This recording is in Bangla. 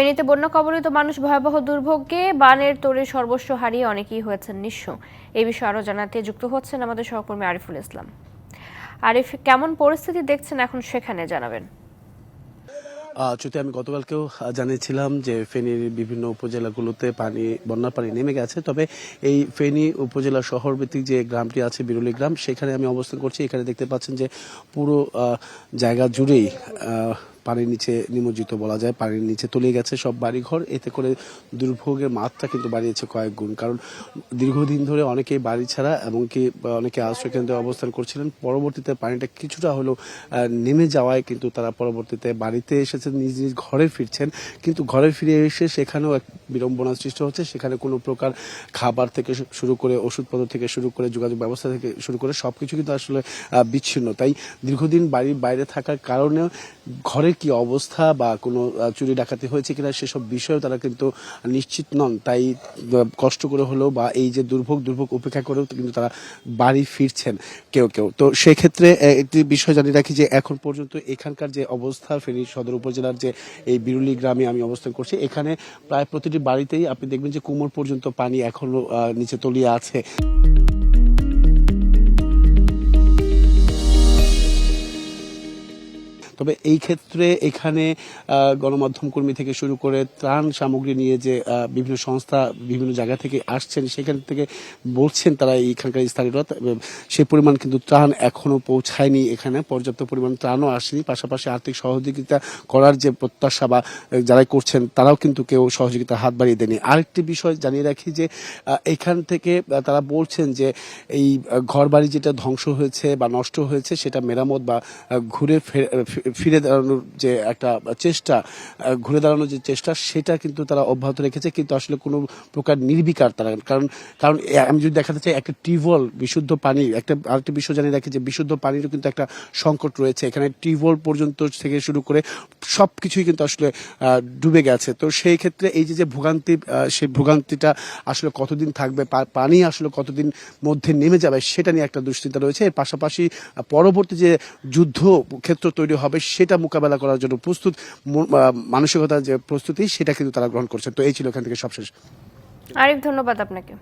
ফেনীতে বন্যা কবলিত মানুষ ভয়াবহ দুর্ভোগে বানের তোড়ে সর্বস্ব হারিয়ে অনেকেই হয়েছেন নিঃস্ব। এই বিষয়ে আরও জানাতে যুক্ত হচ্ছেন আমাদের সহকর্মী আরিফুল ইসলাম। আরিফ, কেমন পরিস্থিতি দেখছেন এখন সেখানে জানাবেন। চ্যুতি আমি গতকালকেও জানিয়েছিলাম যে ফেনীর বিভিন্ন উপজেলাগুলোতে পানি, বন্যার পানি নেমে গেছে। তবে এই ফেনী উপজেলা শহর ভিত্তিক যে গ্রামটি আছে, বিরুলি গ্রাম, সেখানে আমি অবস্থান করছি। এখানে দেখতে পাচ্ছেন যে পুরো জায়গা জুড়েই পানির নিচে নিমজ্জিত বলা যায়, পানির নিচে তলিয়ে গেছে সব বাড়িঘর। এতে করে দুর্ভোগের মাত্রা কিন্তু বাড়িয়েছে কয়েক গুণ। কারণ দীর্ঘদিন ধরে অনেকেই বাড়ি ছাড়া এমনকি অনেকে আশ্রয় কেন্দ্রে অবস্থান করছিলেন। পরবর্তীতে পানিটা কিছুটা হলেও নেমে যাওয়ায় কিন্তু তারা পরবর্তীতে বাড়িতে এসেছেন, নিজ নিজ ঘরে ফিরছেন। কিন্তু ঘরে ফিরে এসে সেখানেও এক বিড়ম্বনার সৃষ্টি হচ্ছে। সেখানে কোনো প্রকার খাবার থেকে শুরু করে ওষুধপত্র থেকে শুরু করে যোগাযোগ ব্যবস্থা থেকে শুরু করে সবকিছু কিন্তু আসলে বিচ্ছিন্ন। তাই দীর্ঘদিন বাড়ির বাইরে থাকার কারণে ঘরের কি অবস্থা বা কোনো চুরি ডাকাতি হয়েছে কিনা সেসব বিষয়েও তারা কিন্তু নিশ্চিত নন। তাই কষ্ট করে হলেও বা এই যে দুর্ভোগ দুর্ভোগ উপেক্ষা করেও কিন্তু তারা বাড়ি ফিরছেন কেউ কেউ। তো সেক্ষেত্রে একটি বিষয় জানিয়ে রাখি যে এখন পর্যন্ত এখানকার যে অবস্থা, ফেনী সদর উপজেলার যে এই বিরুলি গ্রামে আমি অবস্থান করছি, এখানে প্রায় প্রতিটি বাড়িতেই আপনি দেখবেন যে কোমর পর্যন্ত পানি এখনও নিচে তলিয়ে আছে। তবে এই ক্ষেত্রে এখানে গণমাধ্যম কর্মী থেকে শুরু করে ত্রাণ সামগ্রী নিয়ে যে বিভিন্ন সংস্থা বিভিন্ন জায়গা থেকে আসছেন সেখান থেকে বলছেন তারা এইখানকার স্থানীয়রা। সে পরিমাণ কিন্তু ত্রাণ এখনও পৌঁছায়নি এখানে। পর্যাপ্ত পরিমাণ ত্রাণও আসেনি। পাশাপাশি আর্থিক সহযোগিতা করার যে প্রত্যাশা বা আহ, যারা করছেন তারাও কিন্তু কেউ সহযোগিতার হাত বাড়িয়ে দেয়নি। আরেকটি বিষয় জানিয়ে রাখি যে এখান থেকে তারা বলছেন যে এই ঘর বাড়ি যেটা ধ্বংস হয়েছে বা নষ্ট হয়েছে সেটা মেরামত বা ঘুরে ফিরে দাঁড়ানোর যে একটা চেষ্টা ঘুরে দাঁড়ানোর যে চেষ্টা, সেটা কিন্তু তারা অব্যাহত রেখেছে। কিন্তু আসলে কোনো প্রকার নির্বিকার তারা কারণ কারণ আমি যদি দেখাতে চাই, একটা টিউবওয়েল, বিশুদ্ধ পানি, একটা আরেকটা বিষয় জানিয়ে রাখি যে, বিশুদ্ধ পানিরও কিন্তু একটা সংকট রয়েছে। এখানে টিউবওয়েল পর্যন্ত থেকে শুরু করে সব কিছুই কিন্তু আসলে ডুবে গেছে। তো সেই ক্ষেত্রে এই যে যে ভোগান্তি সেই ভোগান্তিটা আসলে কতদিন থাকবে পানি আসলে কতদিন মধ্যে নেমে যাবে, সেটা নিয়ে একটা দুশ্চিন্তা রয়েছে। এর পাশাপাশি পরবর্তী যে যুদ্ধ ক্ষেত্র তৈরি হবে, সেটা মোকাবেলা করার জন্য প্রস্তুত মানসিকতার যে প্রস্তুতি, সেটা কিন্তু তারা গ্রহণ করছে। তো এই ছিল এখান থেকে সবশেষ। আরিফ, ধন্যবাদ আপনাকে।